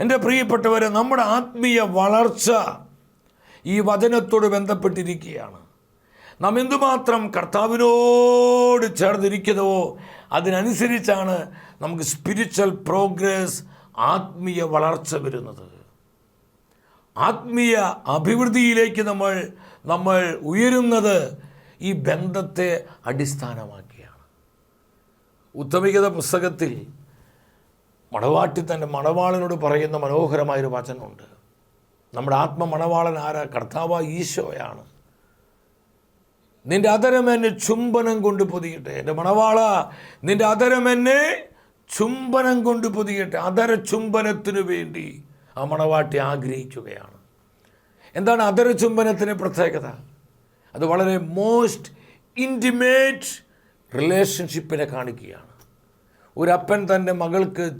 എന്റെ പ്രിയപ്പെട്ടവരെ നമ്മുടെ ആത്മീയ വളർച്ച ഈ വചനത്തോട് ബന്ധപ്പെട്ടിരിക്കുകയാണ്. നാം എന്തുമാത്രം കർത്താവിനോട് ചേർന്നിരിക്കുന്നവോ അതിനനുസരിച്ചാണ് നമുക്ക് സ്പിരിച്വൽ പ്രോഗ്രസ് ആത്മീയ വളർച്ച വരുന്നത്. ആത്മീയ അഭിവൃദ്ധിയിലേക്ക് നമ്മൾ നമ്മൾ ഉയരുന്നത് ഈ ബന്ധത്തെ അടിസ്ഥാനമാക്കിയാണ്. ഉത്തമികത പുസ്തകത്തിൽ മണവാട്ടി തന്റെ മണവാളനോട് പറയുന്ന മനോഹരമായൊരു വചനമുണ്ട്. നമ്മുടെ ആത്മ മണവാളൻ ആരാ? കർത്താവ ഈശോയാണ്. നിന്റെ അതരം എന്നെ ചുംബനം കൊണ്ട് പൊതിയട്ടെ. എന്റെ മണവാള നിന്റെ അതരം എന്നെ ചുംബനം കൊണ്ട് പൊതിയട്ടെ. അതര ചുംബനത്തിനു വേണ്ടി ആ മണവാട്ടി ആഗ്രഹിക്കുകയാണ്. എന്താണ് അതര ചുംബനത്തിന് പ്രത്യേകത? അത് വളരെ മോസ്റ്റ് ഇന്റിമേറ്റ് റിലേഷൻഷിപ്പിനെ കാണിക്കുകയാണ്. ഒരു അപ്പൻ തന്റെ മകൾക്ക്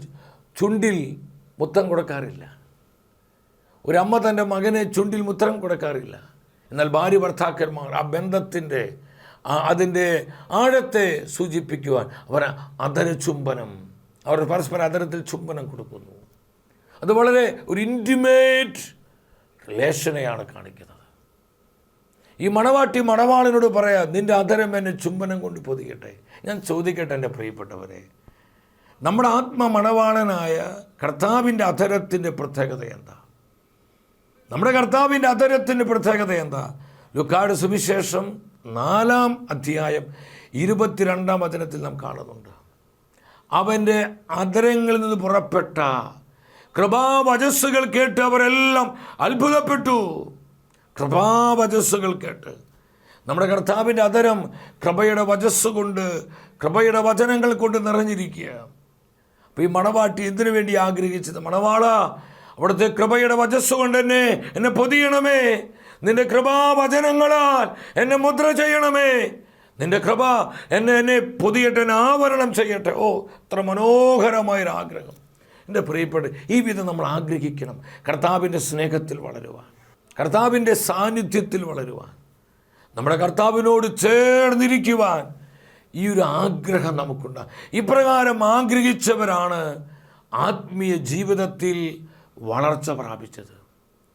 ചുണ്ടിൽ മുത്തം കൊടുക്കാറില്ല. ഒരമ്മ തന്റെ മകനെ ചുണ്ടിൽ മുത്തം കൊടുക്കാറില്ല. എന്നാൽ ഭാര്യ ഭർത്താക്കന്മാർ ആ ബന്ധത്തിന്റെ അതിന്റെ ആഴത്തെ സൂചിപ്പിക്കുവാൻ അവർ അതര ചുംബനം അവർ പരസ്പര അതരത്തിൽ ചുംബനം കൊടുക്കുന്നു. അത് വളരെ ഒരു ഇന്റിമേറ്റ് റിലേഷനെയാണ് കാണിക്കുന്നത്. ഈ മണവാട്ടി മണവാളിനോട് പറയാം നിന്റെ അതരം എന്നെ ചുംബനം കൊണ്ട് പൊതിയട്ടെ. ഞാൻ ചോദിക്കട്ടെ എന്റെ പ്രിയപ്പെട്ടവരെ നമ്മുടെ ആത്മ മണവാളനായ കർത്താവിന്റെ അധരത്തിന്റെ പ്രത്യേകത എന്താ? നമ്മുടെ കർത്താവിന്റെ അധരത്തിന്റെ പ്രത്യേകത എന്താ? ലുക്കാട് സുവിശേഷം നാലാം അധ്യായം ഇരുപത്തിരണ്ടാം വചനത്തിൽ നാം കാണുന്നുണ്ട്. അവന്റെ അധരങ്ങളിൽ നിന്ന് പുറപ്പെട്ട കൃപാവചസ്സുകൾ കേട്ട് അവരെല്ലാം അത്ഭുതപ്പെട്ടു. കൃപാവചസ്സുകൾ കേട്ട്. നമ്മുടെ കർത്താവിന്റെ അധരം കൃപയുടെ വചസ് കൃപയുടെ വചനങ്ങൾ കൊണ്ട് നിറഞ്ഞിരിക്കുക അപ്പോൾ ഈ മണവാട്ടി എന്തിനു വേണ്ടി ആഗ്രഹിച്ചത്? മണവാള അവിടുത്തെ കൃപയുടെ വചസ് കൊണ്ട് എന്നെ എന്നെ പൊതിയണമേ. നിന്റെ കൃപാവചനങ്ങളാൽ എന്നെ മുദ്ര ചെയ്യണമേ. നിന്റെ കൃപ എന്നെ എന്നെ പൊതിയട്ടെ എന്നെ ആവരണം ചെയ്യട്ടെ. ഓ ഇത്ര മനോഹരമായൊരു ആഗ്രഹം എന്റെ പ്രിയപ്പെട്ട ഈ വിധം നമ്മൾ ആഗ്രഹിക്കണം. കർത്താവിന്റെ സ്നേഹത്തിൽ വളരുവാൻ. കർത്താവിന്റെ സാന്നിധ്യത്തിൽ വളരുവാൻ. നമ്മുടെ കർത്താവിനോട് ചേർന്നിരിക്കുവാൻ. ഈ ഒരു ആഗ്രഹം നമുക്കുണ്ട്. ഇപ്രകാരം ആഗ്രഹിച്ചവരാണ് ആത്മീയ ജീവിതത്തിൽ വളർച്ച പ്രാപിച്ചത്.